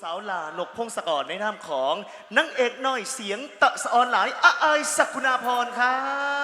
สาวหลานกพงศกรในนามของนางเอกน้อยเสียงตะสะออนหลายอาอายสักคุณาพรครับ